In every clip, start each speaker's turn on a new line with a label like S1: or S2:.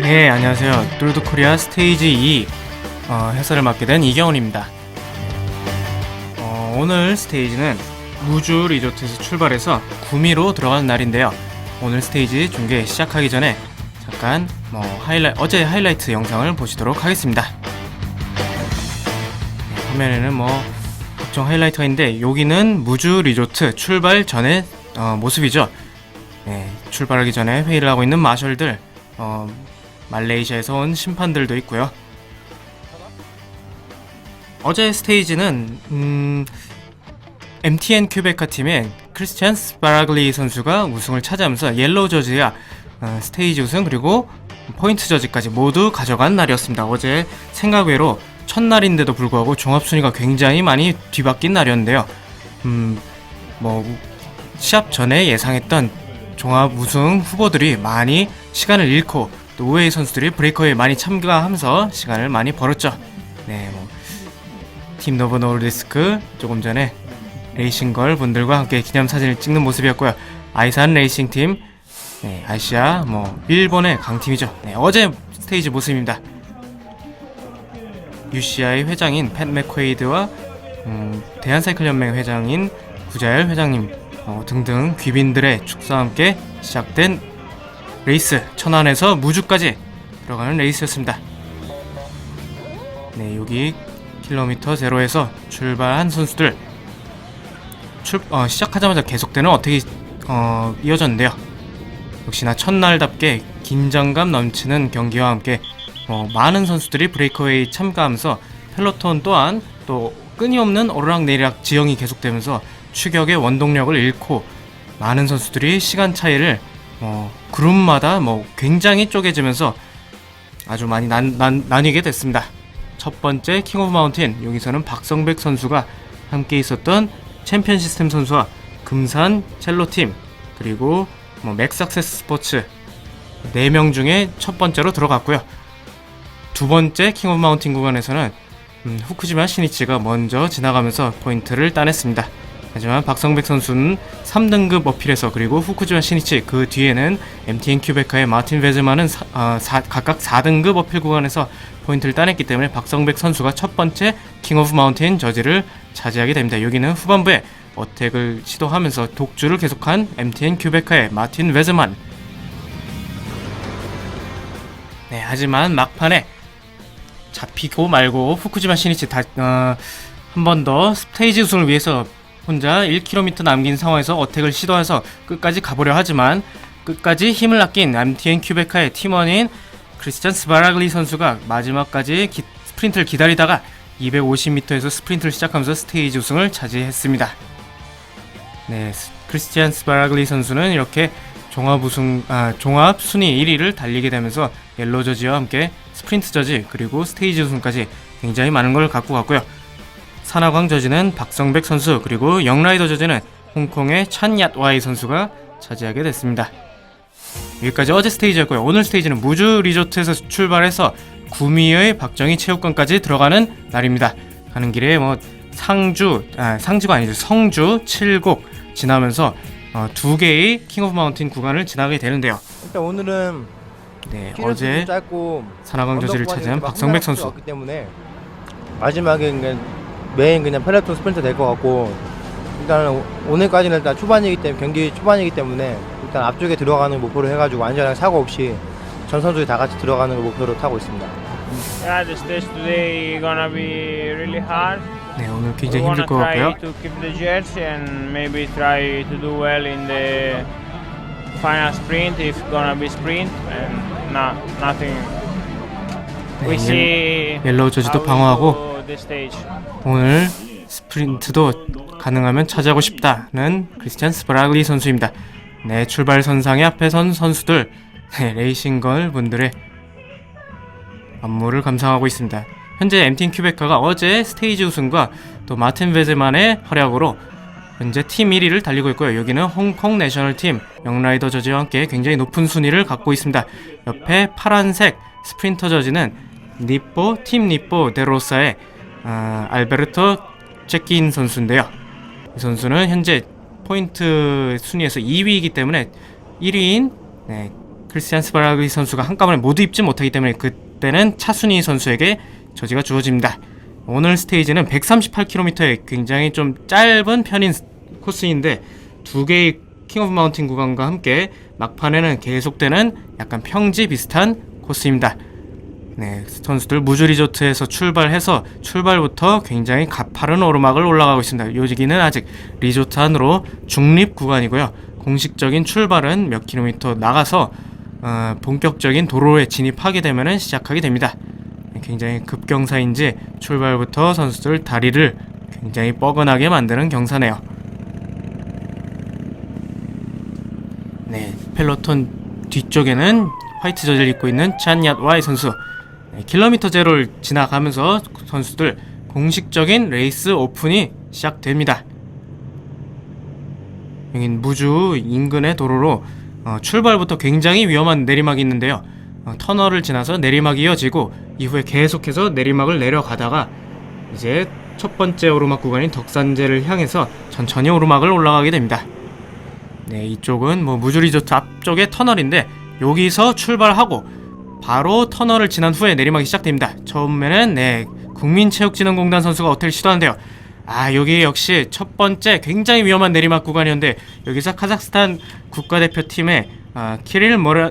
S1: 네, 안녕하세요. 뚜르드 코리아 스테이지 2 어, 해설을 맡게 된 이경훈입니다. 어, 오늘 스테이지는 무주 리조트에서 출발해서 구미로 들어가는 날인데요. 오늘 스테이지 중계 시작하기 전에 잠깐 뭐 하이라이 어제 하이라이트 영상을 보시도록 하겠습니다. 네, 화면에는 뭐 각종 하이라이트가 있는데 여기는 무주 리조트 출발 전의 어, 모습이죠. 네, 출발하기 전에 회의를 하고 있는 마셜들, 어, 말레이시아에서 온 심판들도 있고요. 어제 스테이지는 음, MTN 큐베카 팀의 크리스티안 스파라글리 선수가 우승을 차지하면서 옐로우 저지와 어, 스테이지 우승 그리고 포인트 저지까지 모두 가져간 날이었습니다. 어제 생각 외로 첫날인데도 불구하고 종합 순위가 굉장히 많이 뒤바뀐 날이었는데요. 음, 뭐 시합 전에 예상했던 종합 우승 후보들이 많이 시간을 잃고 또 우회의 선수들이 브레이커에 많이 참가하면서 시간을 많이 벌었죠. 네, 뭐, 팀 노브 노르디스크 조금 전에 레이싱걸 분들과 함께 기념사진을 찍는 모습이었고요. 아이산 레이싱 팀, 네, 아시아, 뭐 일본의 강팀이죠. 네, 어제 스테이지 모습입니다. UCI 회장인 팻 맥퀘이드와 음, 대한사이클연맹 회장인 구자열 회장님 어, 등등 귀빈들의 축사와 함께 시작된 레이스 천안에서 무주까지 들어가는 레이스였습니다. 네 여기 킬로미터 제로에서 출발한 선수들 출, 어, 시작하자마자 계속되는 어택이 어, 이어졌는데요. 역시나 첫날답게 긴장감 넘치는 경기와 함께 어, 많은 선수들이 브레이크웨이 참가하면서 펠로톤 또한 또 끊임없는 오르락내리락 지형이 계속되면서 추격의 원동력을 잃고 많은 선수들이 시간 차이를 어, 그룹마다 뭐 굉장히 쪼개지면서 아주 많이 난, 난, 나뉘게 됐습니다. 첫 번째 킹 오브 마운틴 여기서는 박성백 선수가 함께 있었던 챔피언 시스템 선수와 금산 첼로 팀 그리고 뭐 맥삭세스 스포츠 4명 중에 첫 번째로 들어갔고요. 두 번째 킹 오브 마운틴 구간에서는 음, 후쿠지마 시니치가 먼저 지나가면서 포인트를 따냈습니다. 하지만 박성백 선수는 3등급 어필에서 그리고 후쿠지마 시니치 그 뒤에는 MTN 큐베카의 마틴 베즈만은 사- 아, 사- 각각 4등급 어필 구간에서 포인트를 따냈기 때문에 박성백 선수가 첫 번째 킹 오브 마운틴 저지를 차지하게 됩니다. 여기는 후반부에 어택을 시도하면서 독주를 계속한 MTN 큐베카의 마틴 베즈만 네, 하지만 막판에 잡히고 말고 후쿠지마 다, 어, 한번 더 스테이지 우승을 위해서 혼자 1km 남긴 상황에서 어택을 시도해서 끝까지 가보려 하지만 끝까지 힘을 아낀 MTN 큐베카의 팀원인 크리스찬 스바라글리 선수가 마지막까지 기- 스프린트를 기다리다가 250m에서 스프린트를 시작하면서 스테이지 우승을 차지했습니다. 네, 스- 크리스티안 스바라글리 선수는 이렇게 종합 우승 아, 종합 순위 1위를 달리게 되면서 옐로 저지와 함께 스프린트 저지 그리고 스테이지 우승까지 굉장히 많은 걸 갖고 갔고요. 산하광 저지는 박성백 선수 그리고 영라이더 저지는 홍콩의 찬얏와이 선수가 차지하게 됐습니다. 여기까지 어제 스테이지였고요. 오늘 스테이지는 무주 리조트에서 출발해서 구미의 박정희 체육관까지 들어가는 날입니다. 가는 길에 뭐 상주, 아, 상주가 아니죠. 성주, 칠곡 지나면서 어, 두 개의 킹 오브 마운틴 구간을 지나게 되는데요.
S2: 일단 오늘은
S1: 네, 어제
S2: 좀 짧고
S1: 산하광 저지를
S2: 언덕
S1: 차지한 박성백
S2: 막
S1: 선수.
S2: 때문에 마지막에 그냥 메인 그냥 펠레톤 스프린트 될 것 같고 일단 은 오늘까지는 일단 초반이기 때문에 경기 초반이기 때문에 일단 앞쪽에 들어가는 목표로 해가지고 안전하게 사고 없이 전 선수들이 다 같이 들어가는 걸 목표로 타고 있습니다.
S3: Yeah, the stage today gonna be really hard.
S1: 네, 오늘 굉장히 힘들 것 같고요.
S3: to keep the jets and maybe try to do well in the final sprint if gonna be sprint and not nothing. We
S1: 네,
S3: see
S1: 옐로우 저지도 방어하고
S3: the stage.
S1: 오늘 스프린트도 가능하면 차지하고 싶다는 크리스찬 스브라글리 선수입니다. 네, 출발 선상에 앞에 선 선수들 네, 레이싱걸 분들의 안무를 감상하고 있습니다. 현재 MTN 큐베카가 어제 스테이지 우승과 또 마틴 베제만의 활약으로 현재 팀 1위를 달리고 있고요. 여기는 홍콩 내셔널 팀 영라이더 저지와 함께 굉장히 높은 순위를 갖고 있습니다. 옆에 파란색 스프린터 저지는 니뽀 팀 니뽀 데로사의 아, 알베르토 제킨 선수인데요. 이 선수는 현재 포인트 순위에서 2위이기 때문에 1위인 네, 크리스티안 스바라기 선수가 한꺼번에 모두 입지 못하기 때문에 그때는 차순희 선수에게 저지가 주어집니다. 오늘 스테이지는 138km의 굉장히 좀 짧은 편인 코스인데 두 개의 킹 오브 마운틴 구간과 함께 막판에는 계속되는 약간 평지 비슷한 코스입니다. 네, 선수들 무주 리조트에서 출발해서 출발부터 굉장히 가파른 오르막을 올라가고 있습니다. 여기는 아직 리조트 안으로 중립 구간이고요. 공식적인 출발은 몇 킬로미터 나가서 어, 본격적인 도로에 진입하게 되면 시작하게 됩니다. 굉장히 급경사인지 출발부터 선수들 다리를 굉장히 뻐근하게 만드는 경사네요. 네, 펠로톤 뒤쪽에는 화이트 저지를 입고 있는 찬얏 와이 선수. 네, 킬로미터 제로를 지나가면서 선수들 공식적인 레이스 오픈이 시작됩니다. 여긴 무주 인근의 도로로 어, 출발부터 굉장히 위험한 내리막이 있는데요. 어, 터널을 지나서 내리막이 이어지고 이후에 계속해서 내리막을 내려가다가 이제 첫 번째 오르막 구간인 덕산제를 향해서 천천히 오르막을 올라가게 됩니다. 네, 이쪽은 뭐 무주 리조트 앞쪽에 터널인데 여기서 출발하고 바로 터널을 지난 후에 내리막이 시작됩니다. 처음에는 네, 국민체육진흥공단 선수가 어택을 시도하는데요. 아, 여기 역시 첫 번째 굉장히 위험한 내리막 구간이었는데 여기서 카자흐스탄 국가대표팀의 아, 키릴 모라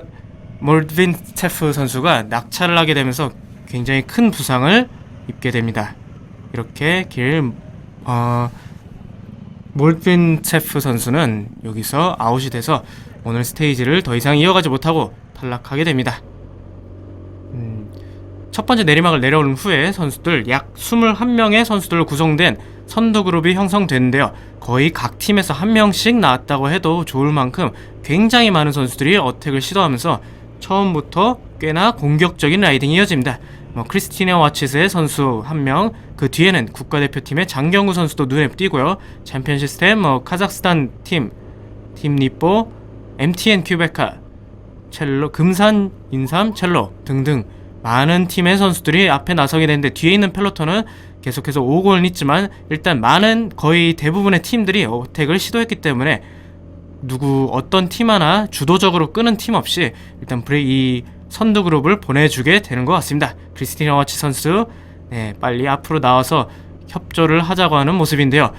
S1: 몰빈체프 선수가 낙차를 하게 되면서 굉장히 큰 부상을 입게 됩니다. 이렇게 길 어, 몰빈체프 선수는 여기서 아웃이 돼서 오늘 스테이지를 더 이상 이어가지 못하고 탈락하게 됩니다. 음, 첫 번째 내리막을 내려오는 후에 선수들 약 21명의 선수들로 구성된 선두 그룹이 형성되는데요. 거의 각 팀에서 한 명씩 나왔다고 해도 좋을 만큼 굉장히 많은 선수들이 어택을 시도하면서 처음부터 꽤나 공격적인 라이딩이 이어집니다. 뭐 크리스티나 와치스의 선수 한 명, 그 뒤에는 국가대표팀의 장경구 선수도 눈에 띄고요. 챔피언 시스템, 뭐 카자흐스탄 팀, 팀 니뽀, MTN 큐베카, 첼로, 금산, 인삼, 첼로 등등 많은 팀의 선수들이 앞에 나서게 되는데 뒤에 있는 펠로톤은 계속해서 오고는 있지만 일단 많은 거의 대부분의 팀들이 어택을 시도했기 때문에 누구 어떤 팀 하나 주도적으로 끄는 팀 없이 일단 브레이 이 선두 그룹을 보내주게 되는 것 같습니다. 크리스티나 와치 선수 네, 빨리 앞으로 나와서 협조를 하자고 하는 모습인데요.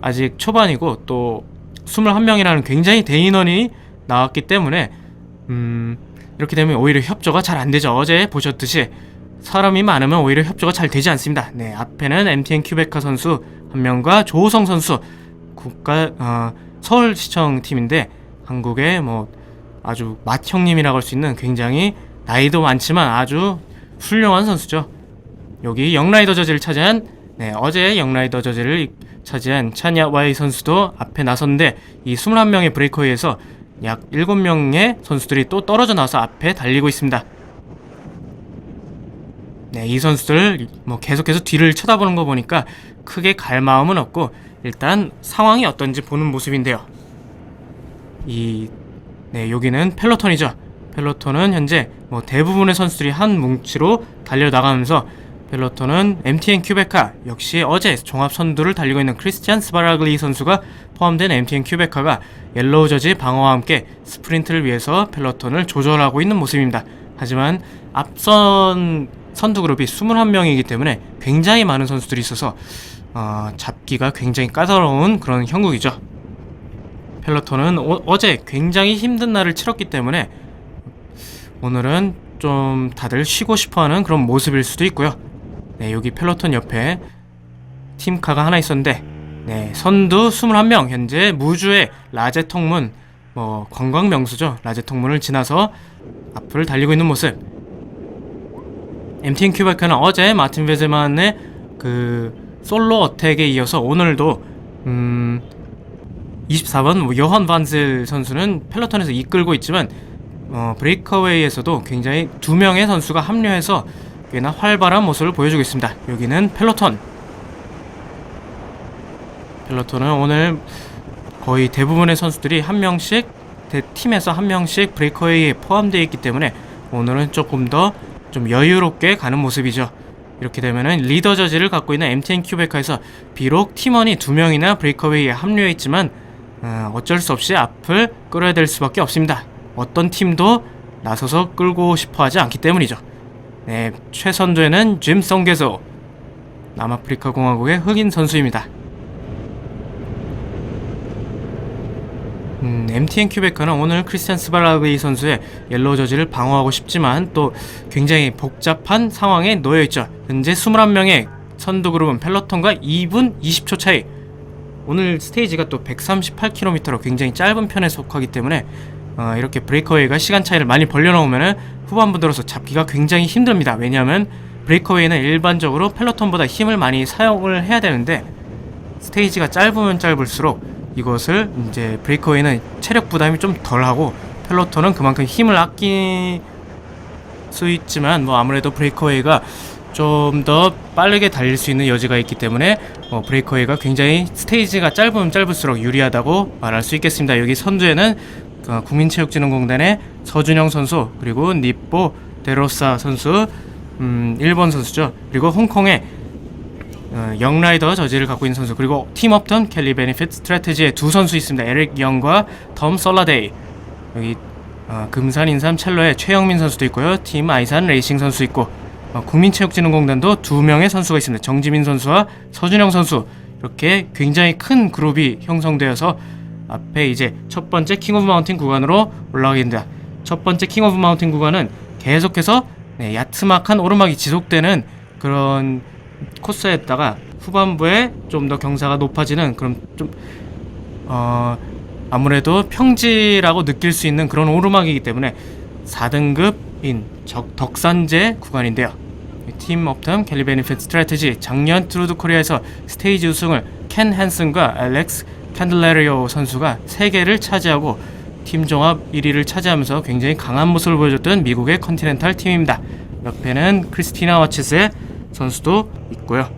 S1: 아직 초반이고 또 21명이라는 굉장히 대인원이 나왔기 때문에 음, 이렇게 되면 오히려 협조가 잘 안 되죠. 어제 보셨듯이 사람이 많으면 오히려 협조가 잘 되지 않습니다. 네, 앞에는 MTN 큐베카 선수 한 명과 조호성 선수 국가 어, 서울시청 팀인데 한국의 뭐 아주 맏형님이라고 할 수 있는 굉장히 나이도 많지만 아주 훌륭한 선수죠. 여기 영라이더 저지를 차지한 네, 어제 영라이더 저지를 차지한 차냐 와이 선수도 앞에 나섰는데 이 21명의 브레이커에서 약 7명의 선수들이 또 떨어져 나와서 앞에 달리고 있습니다. 네, 이 선수들 뭐 계속해서 뒤를 쳐다보는 거 보니까 크게 갈 마음은 없고 일단 상황이 어떤지 보는 모습인데요. 이 네, 여기는 펠로톤이죠. 펠로톤은 현재 뭐 대부분의 선수들이 한 뭉치로 달려 나가면서 펠로톤은 MTN 큐베카 역시 어제 종합 선두를 달리고 있는 크리스티안 스바라글리 선수가 포함된 MTN 큐베카가 옐로우 저지 방어와 함께 스프린트를 위해서 펠로톤을 조절하고 있는 모습입니다. 하지만 앞선 선두 그룹이 21명이기 때문에 굉장히 많은 선수들이 있어서 어, 잡기가 굉장히 까다로운 그런 형국이죠. 펠로톤은 어, 제 굉장히 힘든 날을 치렀기 때문에 오늘은 좀 다들 쉬고 싶어하는 그런 모습일 수도 있고요. 네, 여기 펠로톤 옆에 팀카가 하나 있었는데 네, 선두 21명 현재 무주의 라제통문 뭐 관광 명소죠. 라제통문을 지나서 앞을 달리고 있는 모습. MTN 큐베크는 어제 마틴 베제만의 그 솔로 어택에 이어서 오늘도 음 24번 요한 반셀 선수는 펠로톤에서 이끌고 있지만 어, 브레이커웨이에서도 굉장히 두 명의 선수가 합류해서 꽤나 활발한 모습을 보여주고 있습니다. 여기는 펠로톤. 펠로톤은 오늘 거의 대부분의 선수들이 한 명씩 대 팀에서 한 명씩 브레이커웨이에 포함되어 있기 때문에 오늘은 조금 더 좀 여유롭게 가는 모습이죠. 이렇게 되면은 리더 저지를 갖고 있는 MTN 큐베카에서 비록 팀원이 두 명이나 브레이커웨이에 합류해 있지만 어, 어쩔 수 없이 앞을 끌어야 될 수밖에 없습니다. 어떤 팀도 나서서 끌고 싶어 하지 않기 때문이죠. 네, 최선조에는 짐 송게소 남아프리카 공화국의 흑인 선수입니다. 음, MTN 큐베카는 오늘 크리스티안 스발라베이 선수의 옐로우 저지를 방어하고 싶지만 또 굉장히 복잡한 상황에 놓여 있죠. 현재 21명의 선두 그룹은 펠로톤과 2분 20초 차이. 오늘 스테이지가 또 138km로 굉장히 짧은 편에 속하기 때문에 어, 이렇게 브레이커웨이가 시간 차이를 많이 벌려놓으면 후반부 들어서 잡기가 굉장히 힘듭니다. 왜냐하면 브레이커웨이는 일반적으로 펠로톤보다 힘을 많이 사용을 해야 되는데 스테이지가 짧으면 짧을수록 이것을 이제 브레이커웨이는 체력 부담이 좀 덜하고 펠로톤은 그만큼 힘을 아낄 수 있지만 뭐 아무래도 브레이커웨이가 좀 더 빠르게 달릴 수 있는 여지가 있기 때문에 어, 브레이커웨이가 굉장히 스테이지가 짧으면 짧을수록 유리하다고 말할 수 있겠습니다. 여기 선두에는 어, 국민체육진흥공단의 서준영 선수 그리고 니뽀 데로사 선수 음, 일본 선수죠. 그리고 홍콩의 어, 영라이더 저지를 갖고 있는 선수 그리고 팀업턴 켈리 베니핏 스트래테지의 두 선수 있습니다. 에릭 영과 덤 솔라데이 여기 어, 금산 인삼 첼로의 최영민 선수도 있고요. 팀 아이산 레이싱 선수 있고 어, 국민체육진흥공단도 두 명의 선수가 있습니다. 정지민 선수와 서준영 선수 이렇게 굉장히 큰 그룹이 형성되어서 앞에 이제 첫 번째 킹 오브 마운틴 구간으로 올라가게 됩니다. 첫 번째 킹 오브 마운틴 구간은 계속해서 네, 야트막한 오르막이 지속되는 그런 코스에다가 후반부에 좀 더 경사가 높아지는 그런 좀 어, 아무래도 평지라고 느낄 수 있는 그런 오르막이기 때문에 4등급인 적, 덕산제 구간인데요. 팀 업텀 캘리 베니핏 스트래테지 작년 트루드 코리아에서 스테이지 우승을 켄 헨슨과 알렉스 캔들레리오 선수가 3개를 차지하고 팀 종합 1위를 차지하면서 굉장히 강한 모습을 보여줬던 미국의 컨티넨탈 팀입니다. 옆에는 크리스티나 와츠스의 선수도 있고요.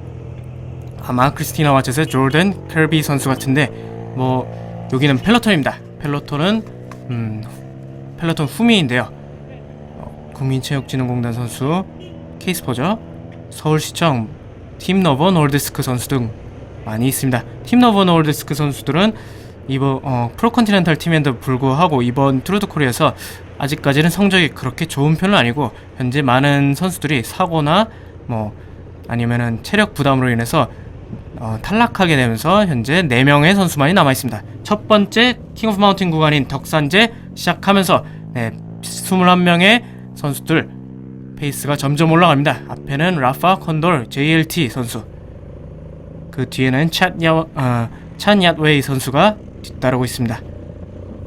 S1: 아마 크리스티나 와츠스의 조던 ker비 선수 같은데 뭐 여기는 펠로톤입니다. 펠로톤은 음, 펠로톤 후미인데요. 어, 국민체육진흥공단 선수, 케이스포저, 서울시청, 팀너버 노르디스크 선수 등 많이 있습니다. 팀너버 노르디스크 선수들은 이번 어, 프로컨티넨탈 팀에도 불구하고 이번 트루드 코리아에서 아직까지는 성적이 그렇게 좋은 편은 아니고 현재 많은 선수들이 사고나 뭐 아니면은 체력 부담으로 인해서 어, 탈락하게 되면서 현재 4명의 선수만이 남아 있습니다. 첫 번째 킹 오브 마운틴 구간인 덕산제 시작하면서 네, 21명의 선수들 페이스가 점점 올라갑니다. 앞에는 라파 콘돌 JLT 선수 그 뒤에는 찻야, 어, 선수가 뒤따르고 있습니다.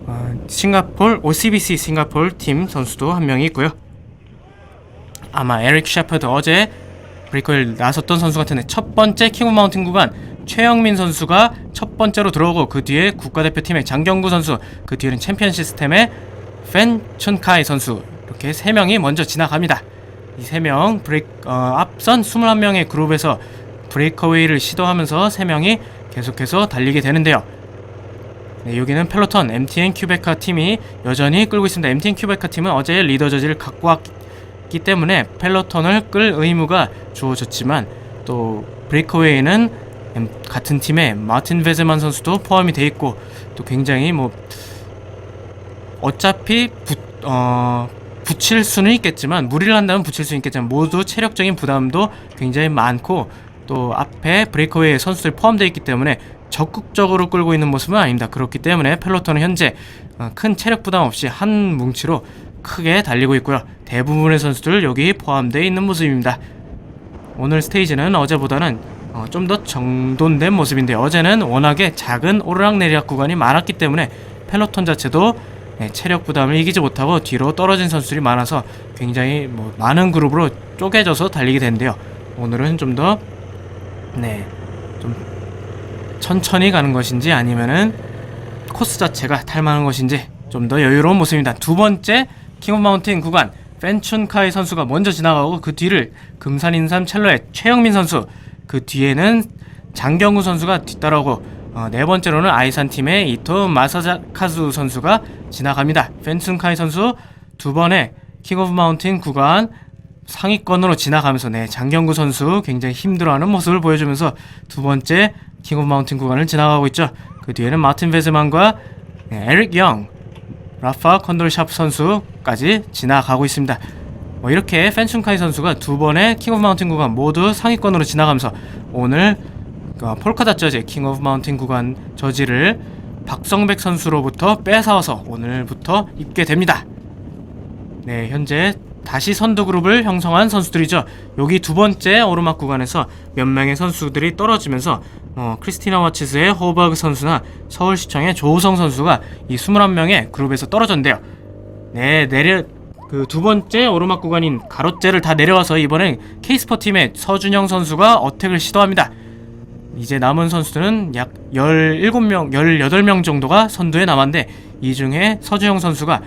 S1: 어, 싱가폴 OCBC 싱가폴 팀 선수도 한 명이 있고요. 아마 에릭 셰퍼드 어제 브레이커를 나섰던 선수 같은데 첫 번째 킹 오브 마운틴 구간 최영민 선수가 첫 번째로 들어오고 그 뒤에 국가대표팀의 장경구 선수 그 뒤에는 챔피언 시스템의 팬 춘카이 선수 이렇게 세 명이 먼저 지나갑니다. 이 세 명 브레이크 어, 앞선 21명의 그룹에서 브레이커웨이를 시도하면서 세 명이 계속해서 달리게 되는데요. 네, 여기는 펠로톤 MTN 큐베카 팀이 여전히 끌고 있습니다. MTN 큐베카 팀은 어제 리더 저지를 갖고 왔기 때문에 펠로톤을 끌 의무가 주어졌지만 또 브레이커웨이는 M- 같은 팀에 마틴 베즈만 선수도 포함이 돼 있고 또 굉장히 뭐 어차피 붙, 어, 붙일 수는 있겠지만 무리를 한다면 붙일 수 있겠지만 모두 체력적인 부담도 굉장히 많고 또 앞에 브레이커웨이 선수들 포함되어 있기 때문에 적극적으로 끌고 있는 모습은 아닙니다. 그렇기 때문에 펠로톤은 현재 어, 큰 체력 부담 없이 한 뭉치로 크게 달리고 있고요. 대부분의 선수들 여기 포함되어 있는 모습입니다. 오늘 스테이지는 어제보다는 어, 좀더 정돈된 모습인데 어제는 워낙에 작은 오르락내리락 구간이 많았기 때문에 펠로톤 자체도 네, 체력 부담을 이기지 못하고 뒤로 떨어진 선수들이 많아서 굉장히 뭐 많은 그룹으로 쪼개져서 달리게 되는데요. 오늘은 좀더 네, 좀 천천히 가는 것인지 아니면은 코스 자체가 탈만한 것인지 좀 더 여유로운 모습입니다. 두 번째 킹 오브 마운틴 구간 펜춘카이 선수가 먼저 지나가고 그 뒤를 금산 인삼 첼로의 최영민 선수 그 뒤에는 장경구 선수가 뒤따라오고 어, 네 번째로는 아이산 팀의 이토 마사카즈 선수가 지나갑니다. 펜춘카이 선수 두 번의 킹 오브 마운틴 구간 상위권으로 지나가면서 네 장경구 선수 굉장히 힘들어하는 모습을 보여주면서 두 번째 킹 오브 마운틴 구간을 지나가고 있죠. 그 뒤에는 마틴 베즈만과 네, 에릭 영, 라파 컨돌샵 선수까지 지나가고 있습니다. 뭐 이렇게 펜춘카이 선수가 두 번의 킹 오브 마운틴 구간 모두 상위권으로 지나가면서 오늘 어, 폴카다 저지 킹 오브 마운틴 구간 저지를 박성백 선수로부터 뺏어서 오늘부터 입게 됩니다. 네, 현재 다시 선두 그룹을 형성한 선수들이죠. 여기 두 번째 오르막 구간에서 몇 명의 선수들이 떨어지면서 어, 크리스티나 와치스의 호버그 선수나 서울시청의 조우성 선수가 이 21명의 그룹에서 떨어졌는데요. 네, 내려 그 두 번째 오르막 구간인 가로째를 다 내려와서 이번엔 케이스퍼 팀의 서준영 선수가 어택을 시도합니다. 이제 남은 선수들은 약 17명, 18명 정도가 선두에 남았는데 이 중에 서준영 선수가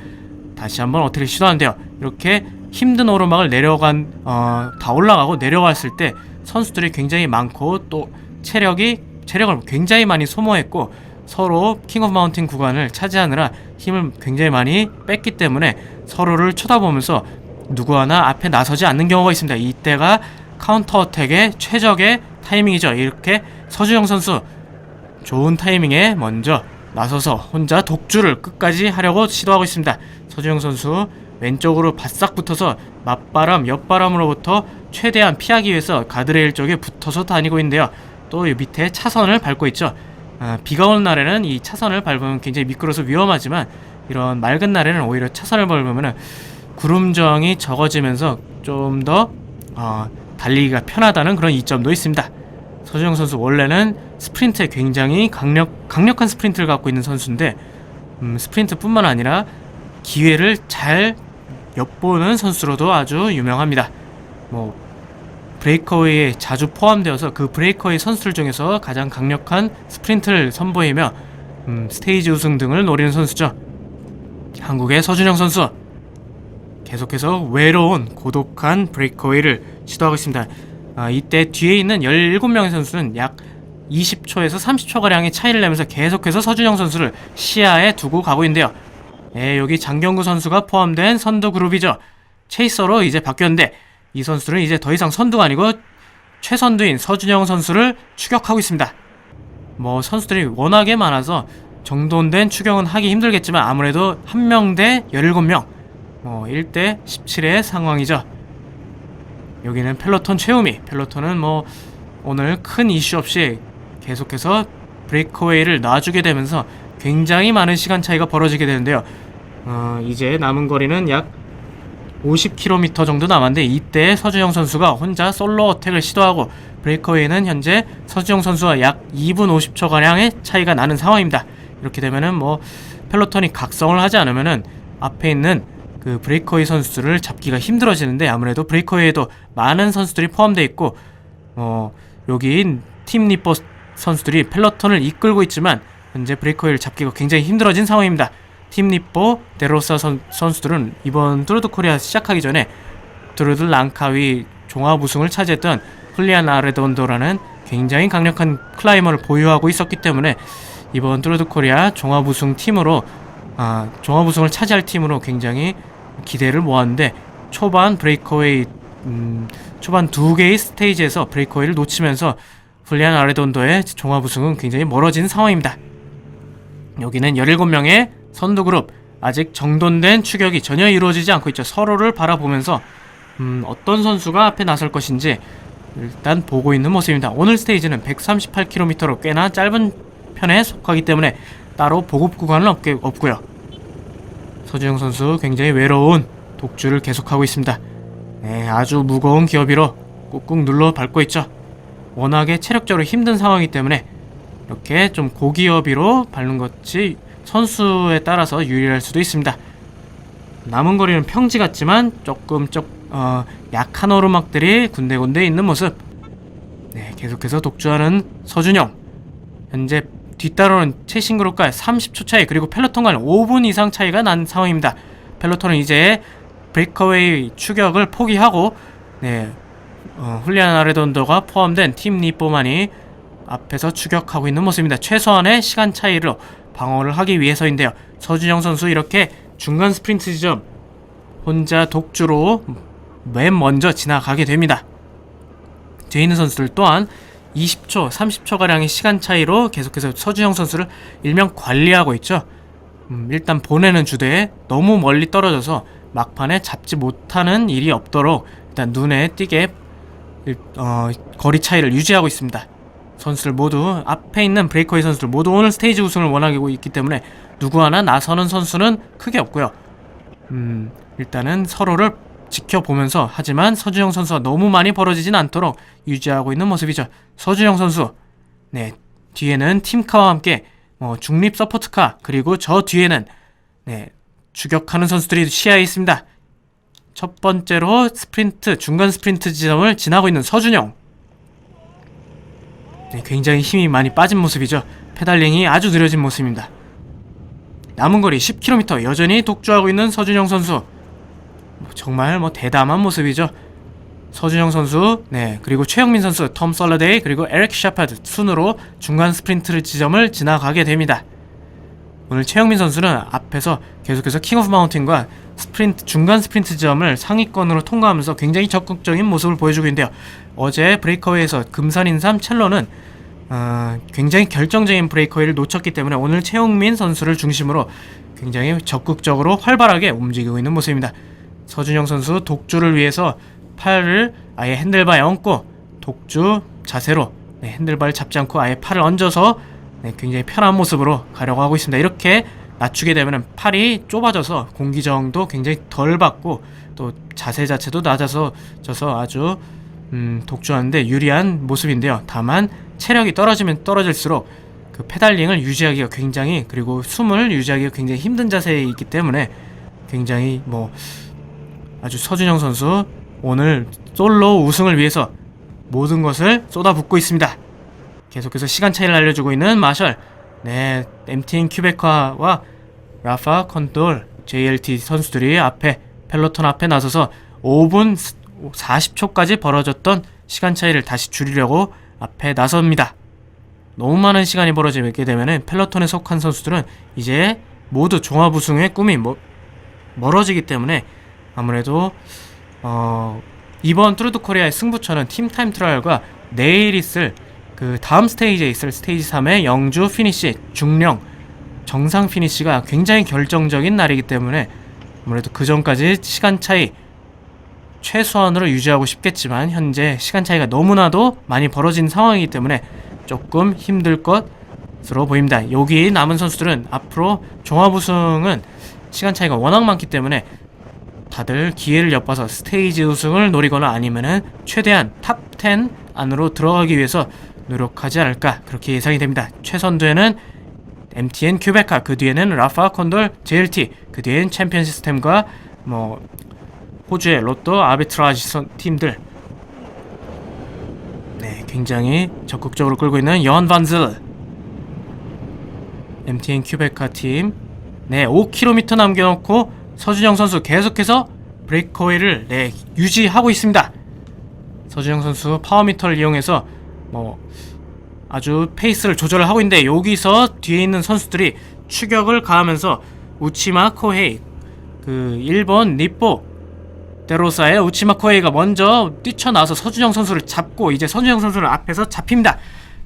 S1: 다시 한번 어택을 시도하는데요. 이렇게 힘든 오르막을 내려간 어, 다 올라가고 내려갔을 때 선수들이 굉장히 많고 또 체력이 체력을 굉장히 많이 소모했고 서로 킹 오브 마운틴 구간을 차지하느라 힘을 굉장히 많이 뺐기 때문에 서로를 쳐다보면서 누구 하나 앞에 나서지 않는 경우가 있습니다. 이때가 카운터 어택의 최적의 타이밍이죠. 이렇게 서주영 선수 좋은 타이밍에 먼저 나서서 혼자 독주를 끝까지 하려고 시도하고 있습니다. 서주영 선수 왼쪽으로 바싹 붙어서 맞바람, 옆바람으로부터 최대한 피하기 위해서 가드레일 쪽에 붙어서 다니고 있는데요. 또이 밑에 차선을 밟고 있죠. 아, 비가 오는 날에는 이 차선을 밟으면 굉장히 미끄러서 위험하지만 이런 맑은 날에는 오히려 차선을 밟으면 구름정이 적어지면서 좀더 어, 달리기가 편하다는 그런 이점도 있습니다. 서주영 선수 원래는 스프린트에 굉장히 강력 강력한 스프린트를 갖고 있는 선수인데 음, 스프린트뿐만 아니라 기회를 잘 엿보는 선수로도 아주 유명합니다. 뭐 브레이커웨이에 자주 포함되어서 그 브레이커웨이 선수들 중에서 가장 강력한 스프린트를 선보이며 음, 스테이지 우승 등을 노리는 선수죠. 한국의 서준영 선수 계속해서 외로운 고독한 브레이커웨이를 시도하고 있습니다. 아, 이때 뒤에 있는 17명의 선수는 약 20초에서 30초가량의 차이를 내면서 계속해서 서준영 선수를 시야에 두고 가고 있는데요. 예, 여기 장경구 선수가 포함된 선두 그룹이죠. 체이서로 이제 바뀌었는데 이 선수는 이제 더 이상 선두가 아니고 최선두인 서준영 선수를 추격하고 있습니다. 뭐 선수들이 워낙에 많아서 정돈된 추격은 하기 힘들겠지만 아무래도 한 명 대 17명 뭐 1대 17의 상황이죠. 여기는 펠로톤 최우미. 펠로톤은 뭐 오늘 큰 이슈 없이 계속해서 브레이크웨이를 놔주게 되면서 굉장히 많은 시간 차이가 벌어지게 되는데요. 어, 이제 남은 거리는 약 50km 정도 남았는데 이때 서주영 선수가 혼자 솔로 어택을 시도하고 브레이커웨이는 현재 서주영 선수와 약 2분 50초 가량의 차이가 나는 상황입니다. 이렇게 되면은 뭐 펠로톤이 각성을 하지 않으면은 앞에 있는 그 브레이커웨이 선수들을 잡기가 힘들어지는데 아무래도 브레이커웨이에도 많은 선수들이 포함되어 있고 어 여기 팀 리퍼 선수들이 펠로톤을 이끌고 있지만 현재 브레이커웨이를 잡기가 굉장히 힘들어진 상황입니다. 팀 리퍼 데로사 선, 선수들은 이번 뚜르드 코리아 시작하기 전에 뚜르드 랑카위 종합 우승을 차지했던 플리안 아레돈도라는 굉장히 강력한 클라이머를 보유하고 있었기 때문에 이번 뚜르드 코리아 종합 우승 팀으로 아, 종합 우승을 차지할 팀으로 굉장히 기대를 모았는데 초반 브레이커웨이 음, 초반 두 개의 스테이지에서 브레이커웨이를 놓치면서 플리안 아레돈도의 종합 우승은 굉장히 멀어진 상황입니다. 여기는 17명의 선두 그룹 아직 정돈된 추격이 전혀 이루어지지 않고 있죠. 서로를 바라보면서 음, 어떤 선수가 앞에 나설 것인지 일단 보고 있는 모습입니다. 오늘 스테이지는 138km로 꽤나 짧은 편에 속하기 때문에 따로 보급 구간은 없게, 없고요. 서주영 선수 굉장히 외로운 독주를 계속하고 있습니다. 네, 아주 무거운 기어비로 꾹꾹 눌러 밟고 있죠. 워낙에 체력적으로 힘든 상황이기 때문에 이렇게 좀 고기어비로 밟는 것이 선수에 따라서 유리할 수도 있습니다. 남은 거리는 평지 같지만 조금 쪽 어, 약한 오르막들이 군데군데 있는 모습. 네, 계속해서 독주하는 서준영. 현재 뒤따르는 최신 그룹과 30초 차이 그리고 펠로톤과는 5분 이상 차이가 난 상황입니다. 펠로톤은 이제 브레이커웨이 추격을 포기하고 네, 어, 훌리안 아레돈도가 포함된 팀 리뽀만이 앞에서 추격하고 있는 모습입니다. 최소한의 시간 차이로 방어를 하기 위해서인데요. 서준영 선수 이렇게 중간 스프린트 지점 혼자 독주로 맨 먼저 지나가게 됩니다. 뒤에 있는 선수들 또한 20초, 30초 가량의 시간 차이로 계속해서 서준영 선수를 일명 관리하고 있죠. 음, 일단 보내는 주대에 너무 멀리 떨어져서 막판에 잡지 못하는 일이 없도록 일단 눈에 띄게 일- 어, 거리 차이를 유지하고 있습니다. 선수들 모두 앞에 있는 브레이커의 선수들 모두 오늘 스테이지 우승을 원하고 있기 때문에 누구 하나 나서는 선수는 크게 없고요. 음, 일단은 서로를 지켜보면서 하지만 서준영 선수가 너무 많이 벌어지진 않도록 유지하고 있는 모습이죠. 서준영 선수, 네 뒤에는 팀카와 함께 뭐 중립 서포트카 그리고 저 뒤에는 네 추격하는 선수들이 시야에 있습니다. 첫 번째로 스프린트 중간 스프린트 지점을 지나고 있는 서준영. 네, 굉장히 힘이 많이 빠진 모습이죠. 페달링이 아주 느려진 모습입니다. 남은 거리 10km 여전히 독주하고 있는 서준영 선수. 뭐 정말 뭐 대담한 모습이죠. 서준영 선수, 네 그리고 최영민 선수, 톰 솔러데이 그리고 에릭 샤파드 순으로 중간 스프린트 지점을 지나가게 됩니다. 오늘 최영민 선수는 앞에서 계속해서 킹 오브 마운틴과 스프린트 중간 스프린트 지점을 상위권으로 통과하면서 굉장히 적극적인 모습을 보여주고 있는데요. 어제 브레이커웨이에서 금산인삼 첼로는 어, 굉장히 결정적인 브레이커웨이를 놓쳤기 때문에 오늘 최영민 선수를 중심으로 굉장히 적극적으로 활발하게 움직이고 있는 모습입니다. 서준영 선수 독주를 위해서 팔을 아예 핸들바에 얹고 독주 자세로 네, 핸들바를 잡지 않고 아예 팔을 얹어서 네, 굉장히 편한 모습으로 가려고 하고 있습니다. 이렇게 낮추게 되면 팔이 좁아져서 공기 저항도 굉장히 덜 받고 또 자세 자체도 낮아서 져서 아주 음, 독주하는데 유리한 모습인데요. 다만 체력이 떨어지면 떨어질수록 그 페달링을 유지하기가 굉장히 그리고 숨을 유지하기가 굉장히 힘든 자세에 있기 때문에 굉장히 뭐 아주 서준영 선수 오늘 솔로 우승을 위해서 모든 것을 쏟아붓고 있습니다. 계속해서 시간 차이를 알려주고 있는 마셜. 네, MTN 큐베카와 라파 컨돌 JLT 선수들이 앞에 펠로톤 앞에 나서서 5분 40초까지 벌어졌던 시간 차이를 다시 줄이려고 앞에 나섭니다. 너무 많은 시간이 벌어지게 되면은 펠로톤에 속한 선수들은 이제 모두 종합 우승의 꿈이 뭐, 멀어지기 때문에 아무래도 어, 이번 뚜르드 코리아의 승부처는 팀 타임 트라이얼과 내일 있을 그 다음 스테이지에 있을 스테이지 3의 영주 피니시 중령 정상 피니시가 굉장히 결정적인 날이기 때문에 아무래도 그 전까지 시간 차이 최소한으로 유지하고 싶겠지만 현재 시간 차이가 너무나도 많이 벌어진 상황이기 때문에 조금 힘들 것으로 보입니다. 여기 남은 선수들은 앞으로 종합 우승은 시간 차이가 워낙 많기 때문에 다들 기회를 엿봐서 스테이지 우승을 노리거나 아니면은 최대한 탑 10 안으로 들어가기 위해서 노력하지 않을까 그렇게 예상이 됩니다. 최선두에는 MTN 큐베카 그 뒤에는 라파 콘돌 JLT 그 뒤엔 챔피언 시스템과 뭐 호주의 로또 아비트라지 선- 팀들 네 굉장히 적극적으로 끌고 있는 여한 반즐 MTN 큐베카 팀 네, 5km 남겨놓고 서준영 선수 계속해서 브레이크웨이를 네, 유지하고 있습니다. 서준영 선수 파워미터를 이용해서 뭐 아주 페이스를 조절을 하고 있는데 여기서 뒤에 있는 선수들이 추격을 가하면서 우치마 코헤이 그 일본 니포 데로사의 우치마 코헤이가 먼저 뛰쳐나와서 서준영 선수를 잡고 이제 서준영 선수를 앞에서 잡힙니다.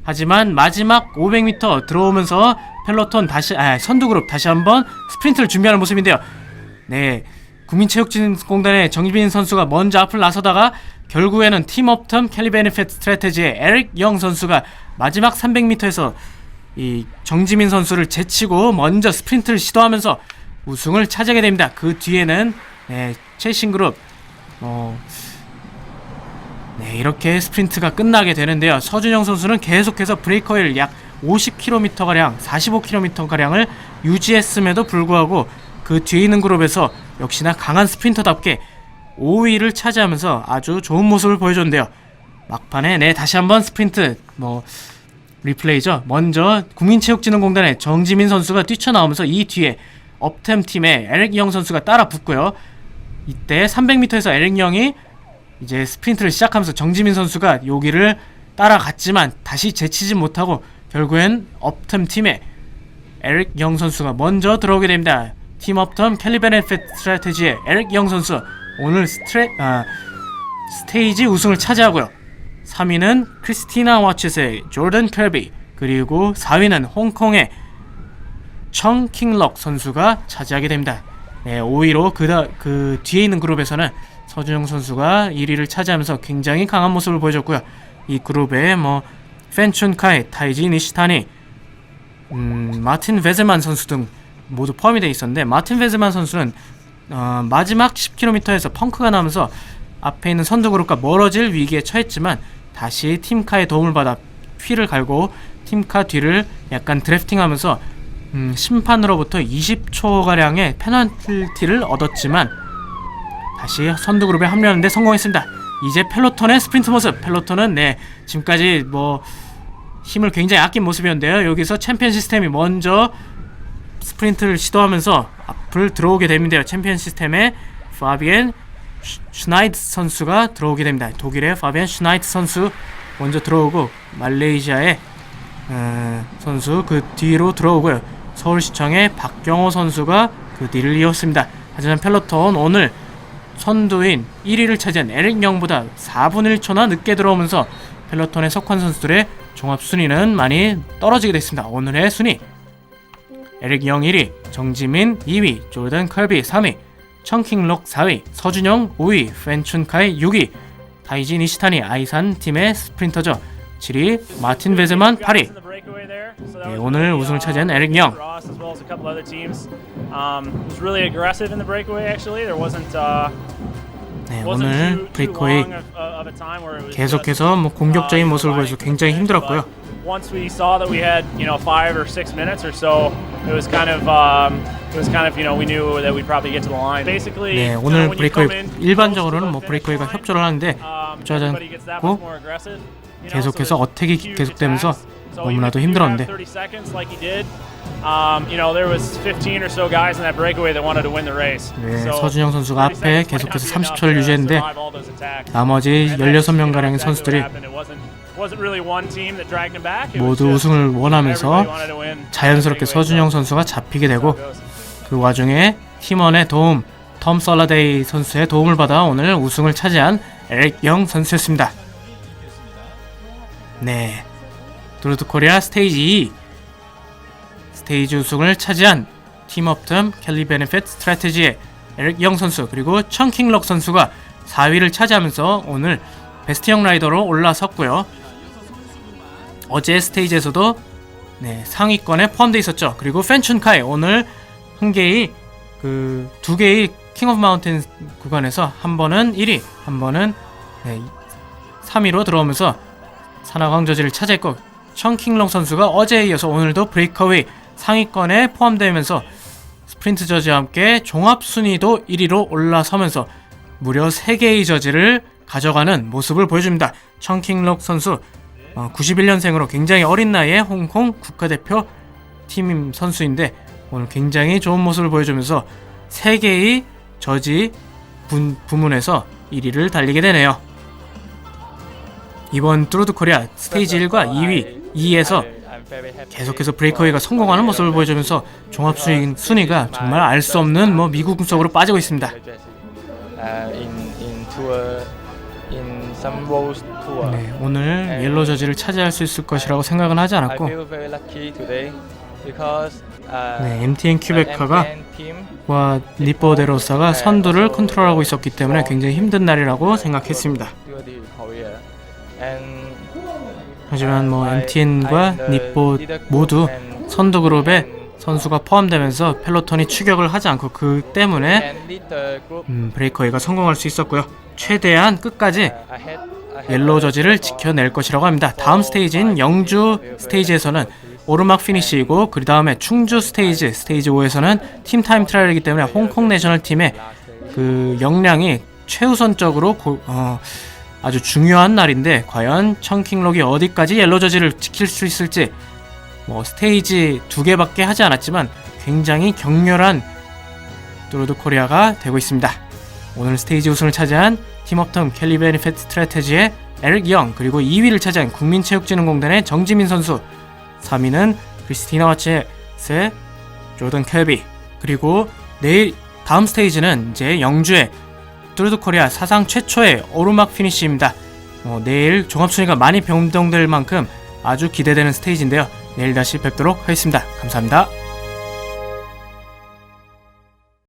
S1: 하지만 마지막 500m 들어오면서 펠로톤 다시 아 선두 그룹 다시 한번 스프린트를 준비하는 모습인데요. 네. 국민체육진공단의 정빈 선수가 먼저 앞을 나서다가 결국에는 팀업텀 캘리 베네핏 스트래테지의 에릭 영 선수가 마지막 300m에서 이 정지민 선수를 제치고 먼저 스프린트를 시도하면서 우승을 차지하게 됩니다. 그 뒤에는 네, 최신 그룹 어, 네, 이렇게 스프린트가 끝나게 되는데요. 서준영 선수는 계속해서 브레이커를 약 50km 가량, 45km 가량을 유지했음에도 불구하고 그 뒤에 있는 그룹에서 역시나 강한 스프린터답게 5위를 차지하면서 아주 좋은 모습을 보여줬는데요. 막판에 네 다시 한번 스프린트 뭐 리플레이죠. 먼저 국민체육진흥공단의 정지민 선수가 뛰쳐나오면서 이 뒤에 업템 팀의 에릭 영 선수가 따라 붙고요. 이때 300m에서 에릭 영이 이제 스프린트를 시작하면서 정지민 선수가 여기를 따라갔지만 다시 제치지 못하고 결국엔 업템 팀의 에릭 영 선수가 먼저 들어오게 됩니다. 팀 업텀 캘리 베네핏 스트래테지의 에릭 영 선수 오늘 스트레 아 스테이지 우승을 차지하고요. 3위는 크리스티나 와츠의 조던 컬비 그리고 4위는 홍콩의 청 킹럭 선수가 차지하게 됩니다. 네, 5위로 그다 그 뒤에 있는 그룹에서는 서준영 선수가 1위를 차지하면서 굉장히 강한 모습을 보여줬고요. 이 그룹에 뭐 펜춘카이, 타이지 니시타니, 음, 마틴 베즈만 선수 등 모두 포함이 되어 있었는데 마틴 베즈만 선수는 어, 마지막 10km에서 펑크가 나면서 앞에 있는 선두 그룹과 멀어질 위기에 처했지만 다시 팀카의 도움을 받아 휠을 갈고 팀카 뒤를 약간 드래프팅하면서 음, 심판으로부터 20초 가량의 페널티를 얻었지만 다시 선두 그룹에 합류하는데 성공했습니다. 이제 펠로톤의 스프린트 모습. 펠로톤은 네 지금까지 뭐 힘을 굉장히 아낀 모습이었는데요. 여기서 챔피언 시스템이 먼저 스프린트를 시도하면서 앞을 들어오게 됩니다. 챔피언 시스템에 파비엔 슈- 슈나이드 선수가 들어오게 됩니다. 독일의 파비엔 슈나이드 선수 먼저 들어오고 말레이시아의 어, 선수 그 뒤로 들어오고요. 서울시청의 박경호 선수가 그 뒤를 이었습니다. 하지만 펠로톤 오늘 선두인 1위를 차지한 에릭 영보다 4분 1초나 늦게 들어오면서 펠로톤의 석환 선수들의 종합 순위는 많이 떨어지게 됐습니다. 오늘의 순위 에릭 영 1위, 정지민 2위, 조던 컬비 3위, 청킹록 4위, 서준영 5위, 펜춘카이 6위, 다이지 니시타니 아이산 팀의 스프린터죠. 7위, 마틴 베즈만 8위. 네, 오늘 우승을 차지한 에릭 영. 네, 오늘 브레이크웨이 계속해서 뭐 공격적인 모습을 보여서 굉장히 힘들었고요.
S4: Once we saw that we had, you know, five or six minutes or so, it was kind of, um, it was kind of, you know, we knew that we'd probably get to the line. Basically,
S1: 네, 오늘
S4: in
S1: 일반적으로는 뭐
S4: line,
S1: 협조를 하는데
S4: um, know,
S1: 계속해서 어택이 계속되면서 너무나도 힘들었는데
S4: 30 seconds like he did, um, you know, there was 15 or so guys in that breakaway that wanted to win the race.
S1: 네, 서준영 선수가
S4: 30
S1: 앞에 계속해서
S4: be enough
S1: 30초를
S4: to
S1: 유지했는데. 나머지
S4: And that's,
S1: 16명
S4: you know,
S1: 가량의
S4: exactly what
S1: 선수들이 모두 우승을 원하면서. 자연스럽게 서준영 선수가 잡히게 되고. 그 와중에 팀원의 도움, 톰 설라데이 선수의 도움을 받아 오늘 우승을 차지한 에릭 영 선수였습니다. 네, 드루드 코리아 스테이지 2 스테이지 우승을 차지한 팀 업텀 캘리 베네핏 스트래테지의 에릭 영 선수 그리고 청킹럭 선수가 4위를 차지하면서 오늘 베스트 형 라이더로 올라섰고요. 어제 스테이지에서도 네, 상위권에 포함되어 있었죠. 그리고 펜춘카이 오늘 한 개의 그 두 개의 킹 오브 마운틴 구간에서 한 번은 1위, 한 번은 네, 3위로 들어오면서 산하광저지를 차지했고 청킹롱 선수가 어제에 이어서 오늘도 브레이커웨이 상위권에 포함되면서 스프린트 저지와 함께 종합 순위도 1위로 올라서면서 무려 3개의 저지를 가져가는 모습을 보여줍니다. 청킹록 선수 어, 91년생으로 굉장히 어린 나이에 홍콩 국가대표 팀 선수인데 오늘 굉장히 좋은 모습을 보여주면서 3개의 저지 분, 부문에서 1위를 달리게 되네요. 이번 뚜루드 코리아 스테이지 1과 2위, 2위에서 계속해서 브레이커웨이가 성공하는 모습을 보여주면서 종합 순위, 순위가 정말 알 수 없는 뭐 미국 속으로 빠지고 있습니다.
S5: uh.
S1: 네, 오늘 옐로 저지를 차지할 수 있을 것이라고 생각은 하지 않았고
S5: uh,
S1: 네, MTN 큐베카가 와 니포 데로사가 선두를 컨트롤하고 있었기 때문에 굉장히 힘든 날이라고 생각했습니다. 하지만 뭐 MTN과 니포 모두 선두 그룹에 선수가 포함되면서 펠로톤이 추격을 하지 않고 그 때문에 음, 브레이커웨이가 성공할 수 있었고요. 최대한 끝까지
S5: uh,
S1: 옐로우 저지를 지켜낼 것이라고 합니다. 다음 스테이지인 영주 스테이지에서는 오르막 피니시이고 그 다음에 충주 스테이지 스테이지 5에서는 팀 타임 트라이얼이기 때문에 홍콩 내셔널 팀의 그 역량이 최우선적으로 고- 어, 아주 중요한 날인데 과연 청킹록이 어디까지 옐로 저지를 지킬 수 있을지 뭐 스테이지 두 개밖에 하지 않았지만 굉장히 격렬한 뚜루드 코리아가 되고 있습니다. 오늘 스테이지 우승을 차지한 팀업텀 캘리 베니핏 스트래테지의 에릭 영 그리고 2위를 차지한 국민체육진흥공단의 정지민 선수 3위는 크리스티나 와츠의 조던 켈비 그리고 내일 다음 스테이지는 이제 영주의 뚜루드 코리아 사상 최초의 오르막 피니시입니다. 어, 내일 종합순위가 많이 변동될 만큼 아주 기대되는 스테이지인데요. 내일 다시 뵙도록 하겠습니다. 감사합니다.